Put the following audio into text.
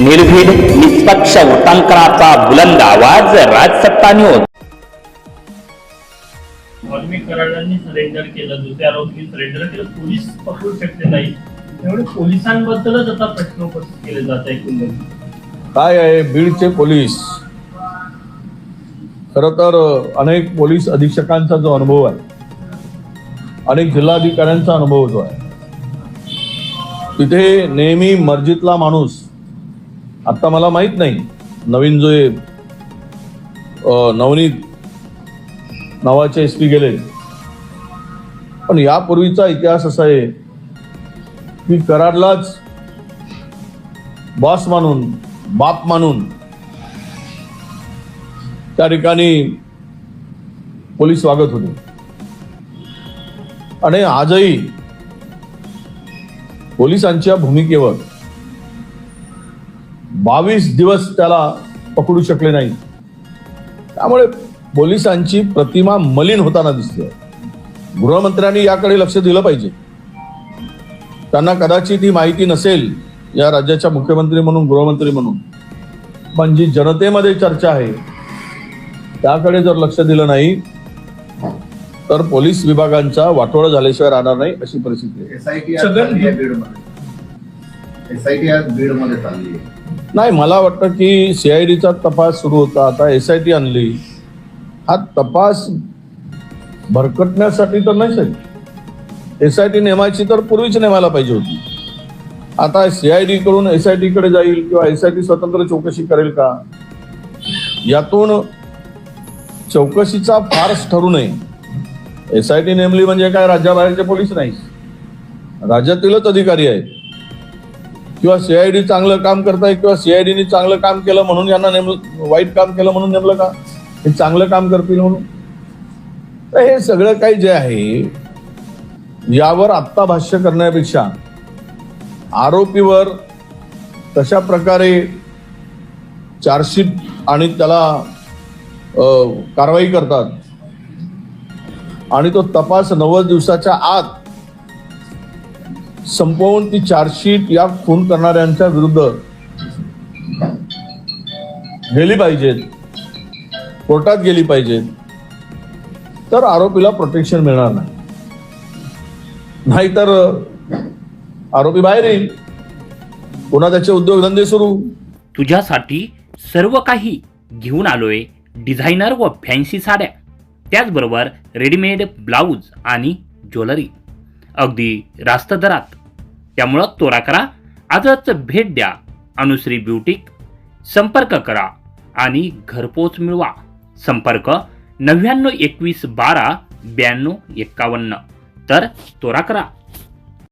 निर्भीड निष्पक्ष वृत्तांकनाचा बुलंद आवाज राजसत्ता न्यूज वाल्मिक कराडांनी सरेंडर केलं दुसरे आरोपी सरेंडर केलं. पोलीस पकडू शकले नाही त्यामुळे पोलिसांबद्दलच आता प्रश्न उपस्थित केले जात आहे एकंदरीत काय आहे? बीडचे पोलीस. खर तर अनेक पोलीस अधीक्षकांचा जो अनुभव आहे अनेक जिल्हाधिकाऱ्यांचा अनुभव जो आहे तिथे नेहमी मर्जीतला माणूस आता मला माहीत नाही. नवीन जो नवनीत नावाचे एस पी गेले. पण यापूर्वीचा इतिहास असा आहे की कराडलाच बॉस मानून बाप मानून त्या ठिकाणी पोलीस वागत होते. आणि आजही पोलिसांच्या भूमिकेवर बावीस दिवस त्याला पकडू शकले नाही. त्यामुळे पोलिसांची प्रतिमा मलिन होताना दिसते. गृहमंत्र्यांनी याकडे लक्ष दिलं पाहिजे. त्यांना कदाचित ही माहिती नसेल या राज्याच्या मुख्यमंत्री म्हणून गृहमंत्री म्हणून. पण जी जनतेमध्ये चर्चा आहे. त्याकडे जर लक्ष दिलं नाही तर पोलीस विभागांचा वाटोळा झाल्याशिवाय राहणार नाही अशी परिस्थिती एसआयटी आज बीडमध्ये चालली आहे. नाही मला वाटतं की सी आय डीचा तपास सुरू होता. आता एस आय टी आणली. हा तपास भरकटण्यासाठी तर नाही सर. एस आय टी नेमायची तर पूर्वीच नेमायला पाहिजे होती. आता सी आयकडून एस आय टी कडे जाईल किंवा एस आय टी स्वतंत्र चौकशी करेल का? यातून चौकशीचा फारच ठरू नये. एस आय टी नेमली म्हणजे काय? राज्याबाहेरचे पोलीस नाही राज्यातीलच अधिकारी आहेत. किंवा सीआयडी चांगलं काम करताय किंवा सीआयडीने चांगलं काम केलं म्हणून यांना नेमलं वाईट काम केलं म्हणून नेमलं का? हे चांगलं काम करतील म्हणून? तर हे सगळं काही जे आहे यावर आत्ता भाष्य करण्यापेक्षा आरोपीवर तशा प्रकारे चार्जशीट आणि त्याला कारवाई करतात. आणि तो तपास नव्वद दिवसाच्या आत संपवून ती चार्जशीट या खून करणाऱ्यांच्या विरुद्ध गेली पाहिजेत. कोर्टात गेली पाहिजेत. तर आरोपीला प्रोटेक्शन मिळणार नाही. नाहीतर आरोपी बाहेर येईल. पुन्हा त्याचे उद्योगधंदे सुरू. तुझ्यासाठी सर्व काही घेऊन आलोय डिझायनर व फॅन्सी साड्या. त्याचबरोबर रेडीमेड ब्लाऊज आणि ज्वेलरी. अगदी रास्त दरात त्यामुळं तोरा करा. आजच भेट द्या. अनुश्री ब्युटीक संपर्क करा आणि घरपोच मिळवा. संपर्क नव्याण्णव एकवीस बारा ब्याण्णव एक्कावन्न तर तोरा करा.